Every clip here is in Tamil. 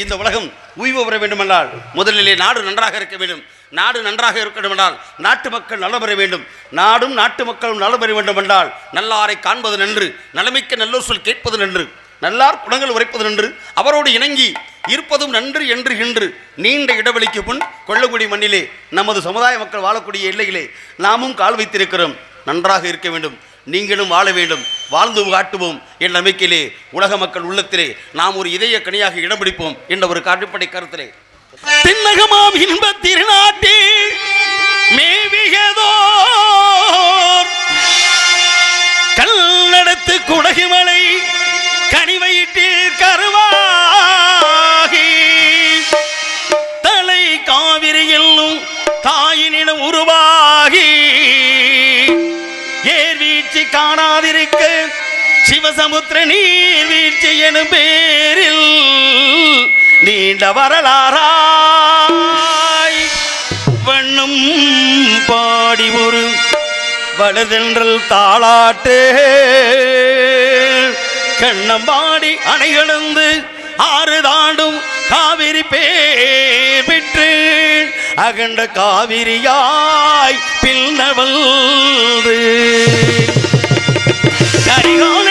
இந்த உலகம் உய்வு பெற வேண்டுமென்றால் முதலிலே நாடு நன்றாக இருக்க வேண்டும். நாடு நன்றாக இருக்கணுமென்றால் நாட்டு மக்கள் நலம் பெற வேண்டும். நாடும் நாட்டு மக்களும் நலம் பெற வேண்டுமென்றால் நல்லாரை காண்பது நன்று நலமிக்க நல்லோர் சொல் கேட்பது நன்று நல்லார் குணங்கள் உரைப்பது நன்று அவரோடு இணங்கி இருப்பதும் நன்று என்று இன்று நீண்ட இடைவெளிக்கு முன் கொள்ளக்குடி மண்ணிலே நமது சமுதாய மக்கள் வாழக்கூடிய எல்லையிலே நாமும் கால் வைத்திருக்கிறோம். நன்றாக இருக்க வேண்டும். நீங்களும் வாழ வேண்டும். வாழ்ந்து காட்டுவோம் என் நம்பிக்கையிலே. உலக மக்கள் உள்ளத்திலே நாம் ஒரு இதய கனியாக இடம் பிடிப்போம் என்ற ஒரு காட்டுப்படை கருத்திலே. தென்னகமாம் இன்ப திருநாட்டே சிவசமுத்திர நீர் வீழ்ச்சி எனும் பேரில் நீண்ட வரலாறாய் வண்ணும் பாடி ஒரு வலதென்றல் தாளாட்டு. கண்ணம்பாடி அணைகளந்து ஆறு தாண்டும் காவிரி பேர் பெற்று அகண்ட காவிரியாய் பின்னவல்து கரிகால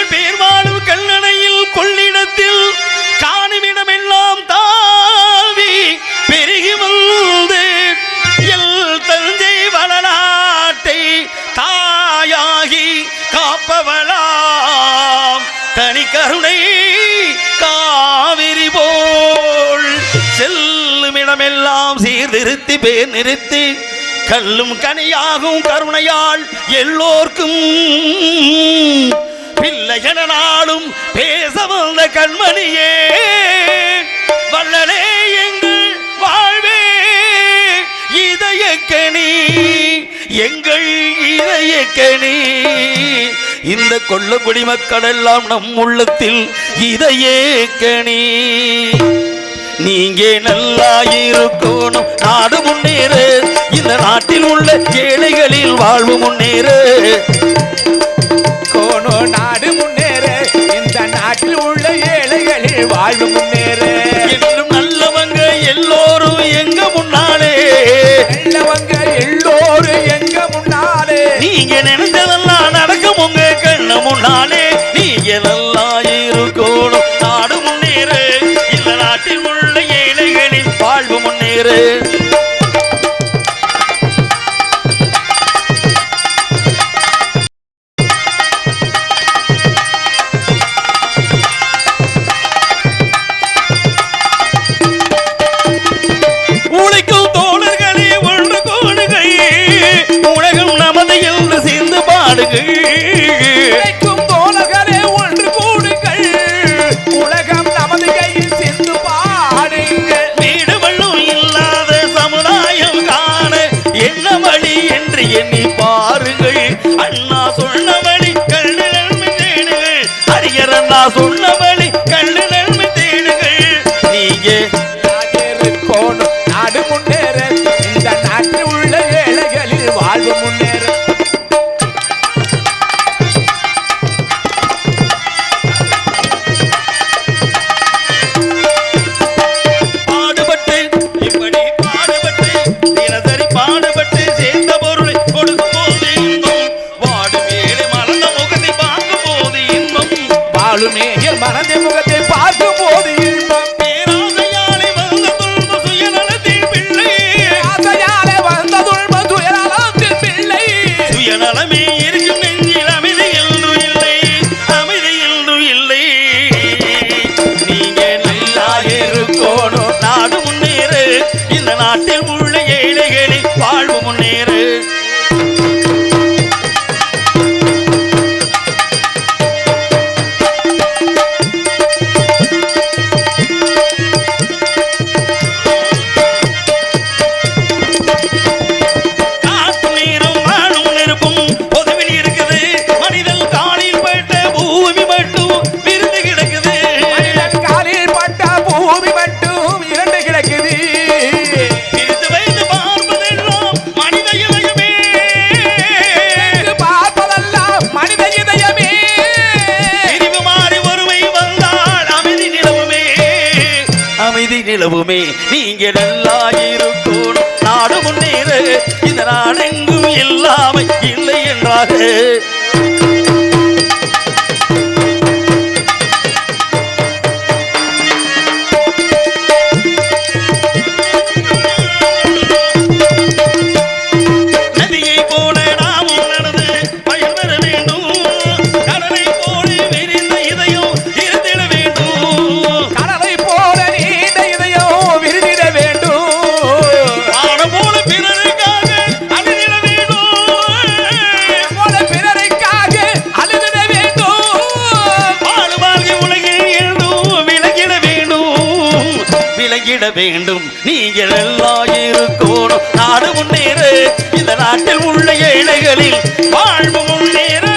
கரை காவிரி போல் செல்லும் இடமெல்லாம் சீர்திருத்தி பேர் நிறுத்தி கல்லும் கனியாகும் கருணையால் எல்லோர்க்கும் பிள்ளைகன நாளும் பேச வந்த கண்மணியே. வள்ளலே எங்கள் வாழ்வே இதயக்கணி எங்கள் இதயக்கணி. இந்த கொள்ளக்குடி மக்கள் எல்லாம் நம் உள்ளத்தில் இதயக்கணி நீங்க நல்லா இருக்கணும் நாடு முன்னேறு. இந்த நாட்டில் உள்ள ஏழைகளில் வாழ்வு முன்னேறு. கோணோ நாடு முன்னேற. இந்த நாட்டில் உள்ள ஏழைகளில் வாழ்வு முன்னேற. நான் அண்ணா நாட்டில் உள்ள ஏழைகளின் வாழ்வு முன்னேறு. நிலவுமே நீங்கள் நல்லா இருக்கணும். நாடு முன்னேற இந்த நாடெங்கும் இல்லாமல் இல்லை என்றாக விலகிட வேண்டும். நீங்கள் எல்லாம் இருக்கணும். நாடு முன்னேற. இந்த நாட்டில் உள்ள ஏழைகளில் வாழ்வு முன்னேற.